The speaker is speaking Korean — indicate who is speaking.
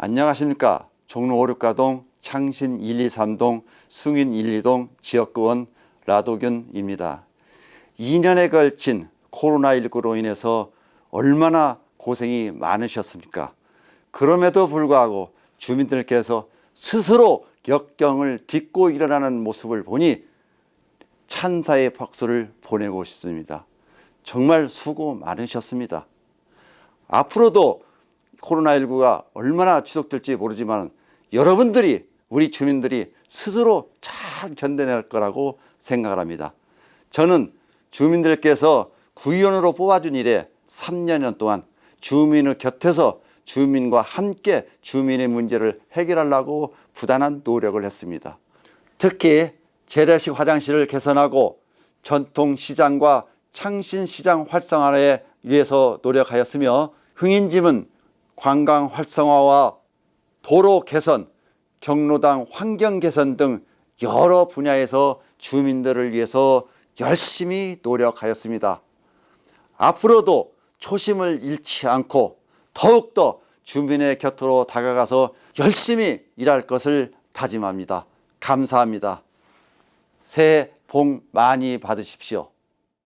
Speaker 1: 안녕하십니까. 종로 5륙가동 창신 1, 2, 3동 승인 1, 2동 지역구원 라도균입니다. 2년에 걸친 코로나19로 인해서 얼마나 고생이 많으셨습니까? 그럼에도 불구하고 주민들께서 스스로 역경을 딛고 일어나는 모습을 보니 찬사의 박수를 보내고 싶습니다. 정말 수고 많으셨습니다. 앞으로도 코로나19가 얼마나 지속될지 모르지만 여러분들이 우리 주민들이 스스로 잘 견뎌낼 거라고 생각을 합니다. 저는 주민들께서 구의원으로 뽑아준 이래 3년 동안 주민의 곁에서 주민과 함께 주민의 문제를 해결하려고 부단한 노력을 했습니다. 특히 재래식 화장실을 개선하고 전통시장과 창신시장 활성화에 위해서 노력하였으며 흥인짐은 관광 활성화와 도로 개선, 경로당 환경 개선 등 여러 분야에서 주민들을 위해서 열심히 노력하였습니다. 앞으로도 초심을 잃지 않고 더욱더 주민의 곁으로 다가가서 열심히 일할 것을 다짐합니다. 감사합니다. 새해 복 많이 받으십시오.